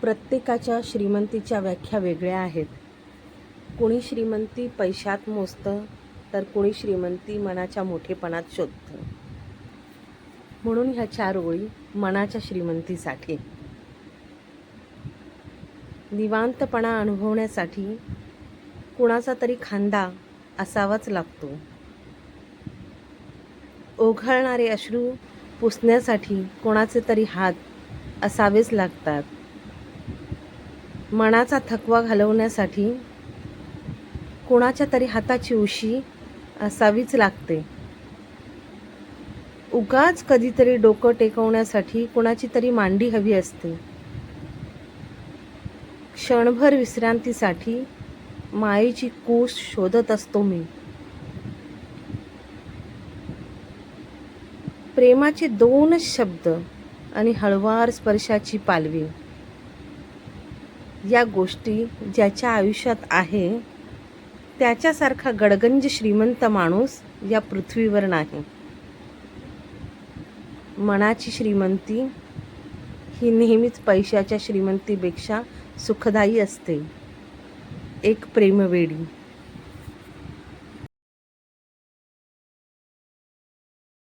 प्रत्येकाच्या श्रीमंतीच्या व्याख्या वेगळ्या आहेत. कोणी श्रीमंती पैशात मोजतं तर कोणी श्रीमंती मनाच्या मोठेपणात शोधतं. म्हणून ह्या चार ओळी मनाच्या श्रीमंतीसाठी. निवांतपणा अनुभवण्यासाठी कुणाचा तरी खांदा असावाच लागतो. ओघळणारे अश्रू पुसण्यासाठी कोणाचे तरी हात असावेच लागतात. मनाचा थकवा घालवण्यासाठी कोणाच्या तरी हाताची उशी असावीच लागते. उगाच कधीतरी डोकं टेकवण्यासाठी कोणाची तरी मांडी हवी असते. क्षणभर विश्रांतीसाठी मायेची कूस शोधत असतो मी. प्रेमाचे दोनच शब्द आणि हळवार स्पर्शाची पालवी. या गोष्टी ज्याच्या आयुष्यात आहे त्याच्यासारखा गडगंज श्रीमंत माणूस या पृथ्वीवर नाही. मनाची श्रीमंती ही नेहमीच पैशाच्या श्रीमंतीपेक्षा सुखदायी असते. एक प्रेमवेडी.